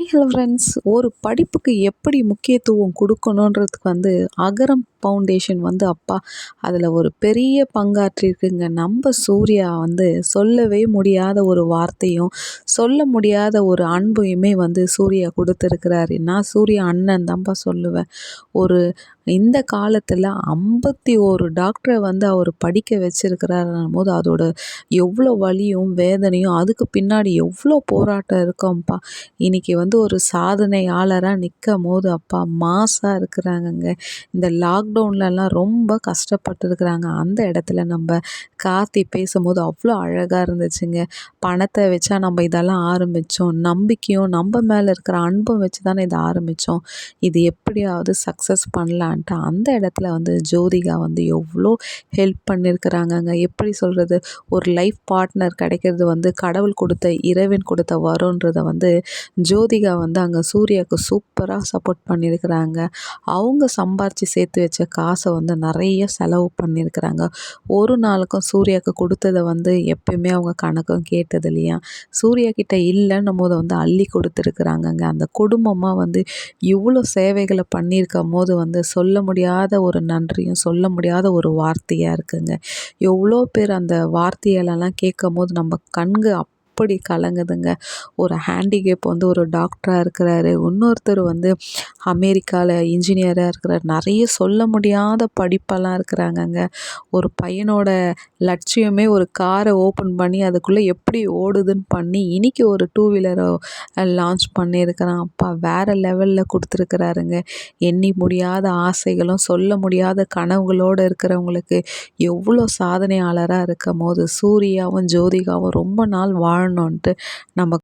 Hello friends ஒரு படிப்புக்கு எப்படி முக்கியத்துவம் கொடுக்கணுன்றதுக்கு வந்து அகரம் ஃபவுண்டேஷன் வந்து அப்பா அதில் ஒரு பெரிய பங்காற்றிருக்குங்க நம்ம சூர்யா வந்து சொல்லவே முடியாத ஒரு வார்த்தையும் சொல்ல முடியாத ஒரு அன்பையுமே வந்து சூர்யா கொடுத்துருக்கிறாரு. நான் சூர்யா அண்ணன் தான்ப்பா சொல்லுவேன். ஒரு இந்த காலத்தில் ஐம்பத்தி ஒரு டாக்டரை வந்து அவர் படிக்க வச்சிருக்கிறாருன்னும் போது அதோட எவ்வளோ வலியும் வேதனையும் அதுக்கு பின்னாடி எவ்வளோ போராட்டம் இருக்கோம்ப்பா இன்றைக்கி வந்து ஒரு சாதனையாளராக நிற்கும் போது அப்பா மாசாக இருக்கிறாங்கங்க. இந்த லாக்டவுன்லலாம் ரொம்ப கஷ்டப்பட்டுருக்குறாங்க. அந்த இடத்துல நம்ம கார்த்தி பேசும்போது அவ்வளோ அழகாக இருந்துச்சுங்க. பணத்தை வச்சா நம்ம இதெல்லாம் ஆரம்பித்தோம் நம்பிக்கையும் நம்ம மேலே இருக்கிற அன்பும் வச்சு தானே இதை ஆரம்பித்தோம் இது எப்படியாவது சக்ஸஸ் பண்ணலான்ட்டு அந்த இடத்துல வந்து ஜோதிகா வந்து எவ்வளோ ஹெல்ப் பண்ணியிருக்கிறாங்கங்க எப்படி சொல்கிறது ஒரு லைஃப் பார்ட்னர் கிடைக்கிறது வந்து கடவுள் கொடுத்த இறைவன் கொடுத்த வரும்ன்றதை வந்து ஜோதிகா வந்து அங்கே சூர்யாவுக்கு சூப்பராக சப்போர்ட் பண்ணியிருக்கிறாங்க அவங்க சம்பாரித்து சேர்த்து வச்ச காசை வந்து நிறைய செலவு பண்ணியிருக்கிறாங்க ஒரு நாளுக்கும் சூர்யாவுக்கு கொடுத்ததை வந்து எப்பயுமே அவங்க கணக்கும் கேட்டது இல்லையா? சூர்யா கிட்ட இல்லைன்னும் போது வந்து அள்ளி கொடுத்துருக்குறாங்கங்க. அந்த குடும்பமாக வந்து இவ்வளோ சேவைகளை பண்ணியிருக்கும் போது வந்து சொல்ல முடியாத ஒரு நன்றியும் சொல்ல முடியாத ஒரு வார்த்தையாக இருக்குங்க. எவ்வளோ பேர் அந்த வார்த்தைகளெல்லாம் கேட்கும் போது நம்ம கண்கு அப்படி கலங்குதுங்க? ஒரு ஹேண்டிகேப் வந்து ஒரு டாக்டராக இருக்கிறாரு. இன்னொருத்தர் வந்து அமெரிக்காவில் இன்ஜினியராக இருக்கிறார். நிறைய சொல்ல முடியாத படிப்பெல்லாம் இருக்கிறாங்கங்க. ஒரு பையனோட லட்சியமே ஒரு காரை ஓப்பன் பண்ணி அதுக்குள்ளே எப்படி ஓடுதுன்னு பண்ணி இன்றைக்கி ஒரு டூ வீலரை லான்ச் பண்ணியிருக்கிறான். அப்பா வேறு லெவலில் கொடுத்துருக்குறாருங்க. எண்ணி முடியாத ஆசைகளும் சொல்ல முடியாத கனவுகளோடு இருக்கிறவங்களுக்கு எவ்வளோ சாதனையாளராக இருக்கும் போது சூர்யாவும் ஜோதிகாவும் ரொம்ப நாள் பண்ணணுன்ட்டு நம்ம